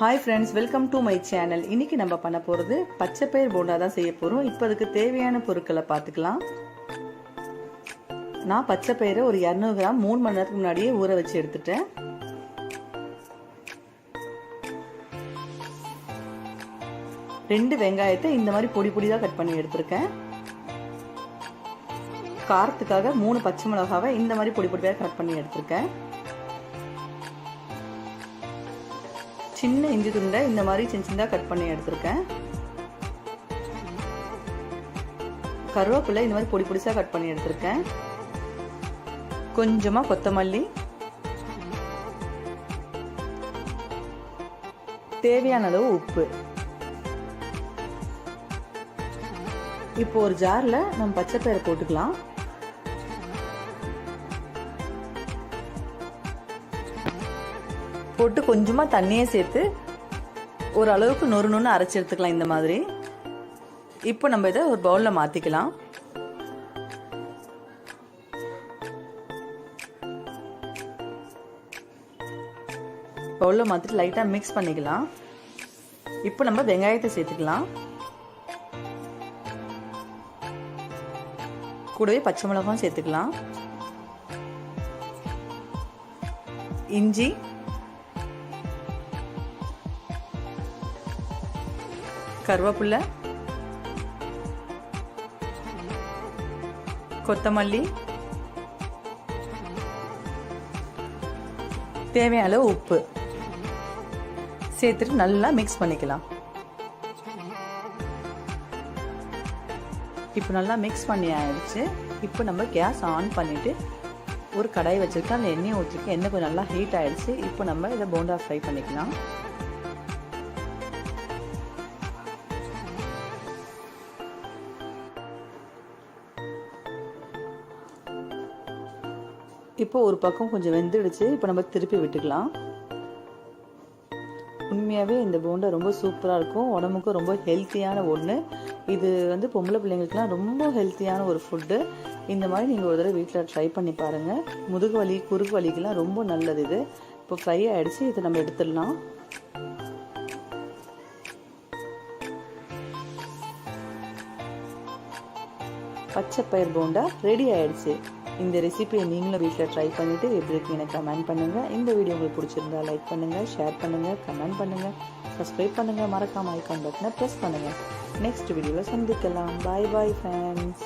Hi friends welcome to my channel இன்னைக்கு நம்ம பண்ண போகிறது பச்சை பயிர் போண்டா தான் செய்ய போகிறோம் இப்போ அதுக்கு தேவையான பொருட்களை பார்த்துக்கலாம். நான் பச்சை பயிரை ஒரு இரநூறு கிராம் மூணு மணி நேரத்துக்கு முன்னாடியே ஊற வச்சு எடுத்துட்டேன். ரெண்டு வெங்காயத்தை இந்த மாதிரி பொடி பொடியாக கட் பண்ணி எடுத்திருக்கேன். காரத்துக்காக மூணு பச்சை மிளகாவை இந்த மாதிரி பொடி பொடியாக கட் பண்ணி எடுத்திருக்கேன். சின்ன இஞ்சி துண்டை இந்த மாதிரி சின்ன சின்னதாக கட் பண்ணி எடுத்திருக்கேன். கருவேப்பிலை இந்த மாதிரி பொடி பொடிசாக கட் பண்ணி எடுத்திருக்கேன். கொஞ்சமாக கொத்தமல்லி. தேவையான அளவு உப்பு. இப்போ ஒரு ஜாரில் நம்ம பச்சை பயிரை போட்டுக்கலாம். போட்டு கொஞ்சமாக தண்ணியே சேர்த்து ஓரளவுக்கு நொறு நொன்று அரைச்சி எடுத்துக்கலாம் இந்த மாதிரி. இப்போ நம்ம இதை ஒரு பவுலில் மாற்றிக்கலாம் பவுலில் மாற்றிட்டு லைட்டாக மிக்ஸ் பண்ணிக்கலாம். இப்போ நம்ம வெங்காயத்தை சேர்த்துக்கலாம். கூடவே பச்சை மிளகாயும் சேர்த்துக்கலாம். இஞ்சி கருவேப்பிலை கொத்தமல்லி தேவையான அளவு உப்பு. சேர்த்துட்டு நல்லா மிக்ஸ் பண்ணிக்கலாம். இப்போ நல்லா மிக்ஸ் பண்ணி ஆயிடுச்சு. இப்போ நம்ம கேஸ் ஆன் பண்ணிவிட்டு ஒரு கடாய் வச்சுருக்கேன். அந்த எண்ணெய் ஊற்றிருக்கேன் எண்ணெய் கொஞ்சம் நல்லா ஹீட் ஆகிடுச்சு இப்போ நம்ம இதை போண்டா ஃப்ரை பண்ணிக்கலாம். இப்போ ஒரு பக்கம் கொஞ்சம் வெந்துடுச்சு. இப்போ நம்ம திருப்பி விட்டுக்கலாம். உண்மையாகவே இந்த போண்டா ரொம்ப சூப்பராக இருக்கும். உடம்புக்கும் ரொம்ப ஹெல்த்தியான ஒன்று இது வந்து பொம்பளை பிள்ளைங்களுக்குலாம் ரொம்ப ஹெல்த்தியான ஒரு ஃபுட்டு. இந்த மாதிரி நீங்கள் ஒரு தடவை வீட்டில் ட்ரை பண்ணி பாருங்கள் முதுகு வலி குறுக்கு வலிக்கெலாம் ரொம்ப நல்லது இது. இப்போ ஃப்ரை ஆகிடுச்சு இதை நம்ம எடுத்துடலாம். பச்சை பயிர் போண்டா ரெடி ஆயிடுச்சு. இந்த ரெசிபியை நீங்களும் வீட்டில் ட்ரை பண்ணிவிட்டு எப்படி இருக்கு எனக்கு கமெண்ட் பண்ணுங்கள் இந்த வீடியோ உங்களுக்கு பிடிச்சிருந்தா லைக் பண்ணுங்கள் ஷேர் பண்ணுங்கள் கமெண்ட் பண்ணுங்கள் சப்ஸ்கிரைப் பண்ணுங்கள் மறக்காமல் ஐக்கான் பட்டனை ப்ரெஸ் பண்ணுங்கள் நெக்ஸ்ட் வீடியோவில் சந்திக்கலாம். பாய் பாய் ஃப்ரெண்ட்ஸ்